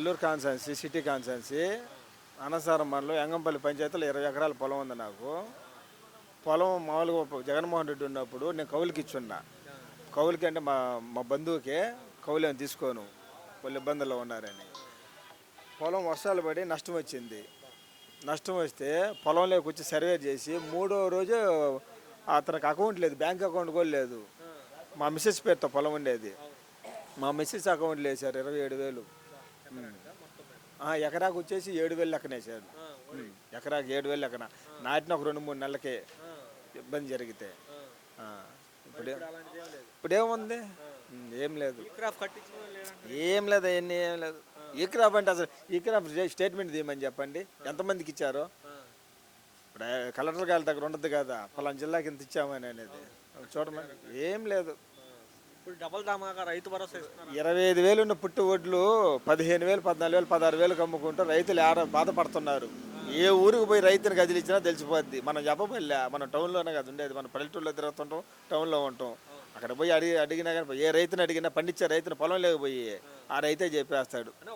Nellore కాన్సెన్సీ city కాన్సెన్సీ అనసారం మండలం ఎంగంపల్లి పంచాయతీలో ఇరవై ఎకరాల పొలం ఉంది నాకు. పొలం మామూలుగా జగన్మోహన్ రెడ్డి ఉన్నప్పుడు నేను కౌలుకి ఇచ్చున్నా. కౌలుకి అంటే మా మా బంధువుకే కౌలు అని తీసుకోను వాళ్ళు ఇబ్బందుల్లో ఉన్నారని. పొలం వర్షాలు పడి నష్టం వచ్చింది. నష్టం వస్తే పొలంలోకి వచ్చి సర్వే చేసి మూడో రోజు అతనికి అకౌంట్ లేదు బ్యాంక్ అకౌంట్ కూడా లేదు. మా మిస్సెస్ పేరుతో పొలం ఉండేది. మా మిస్సెస్ అకౌంట్లో వేశారు ఇరవై ఏడు వేలు. ఎకరాకు వచ్చేసి ఏడు వేలు లెక్కన ఉమ్. ఎకరాకు ఏడు వేలు లెక్కన. నాటిన ఒక రెండు మూడు నెలలకే ఇబ్బంది జరిగితే. ఇప్పుడే ఇప్పుడేముంది ఏం లేదు. ఏం లేదు. అవన్నీ ఏం లేదు. ఈ క్రాప్ అంటే అసలు ఈ క్రాప్ స్టేట్మెంట్ తీయమని చెప్పండి. ఎంతమందికి ఇచ్చారో? ఇప్పుడు కలెక్టర్ గారి దగ్గర ఉండదు కదా. పలానా జిల్లాకి ఇంత ఇచ్చామని అనేది. చూడమని. ఏం లేదు. ఇప్పుడు డబల్ ధమాకా రైతు భరోసా ఇస్తున్నారు? ఇరవై ఐదు వేలు ఉన్న పుట్టు వడ్లు పదిహేను వేలు పద్నాలుగు వేలు పదహారు వేలకు అమ్ముకుంటూ రైతులు ఆడ బాధపడుతున్నారు. ఏ ఊరికి పోయి రైతుని కదిలిచ్చినా తెలిసిపోద్ది. మనం చెప్పబల్లే మనం టౌన్లోనే కదా ఉండేది. మనం పల్లెటూరులో తిరుగుతుంటాం టౌన్లో ఉంటాం. అక్కడ పోయి అడిగి అడిగినా కానీ ఏ రైతుని అడిగినా పండించే రైతుని పొలం లేకపోయి ఆ రైతే చెప్పేస్తాడు.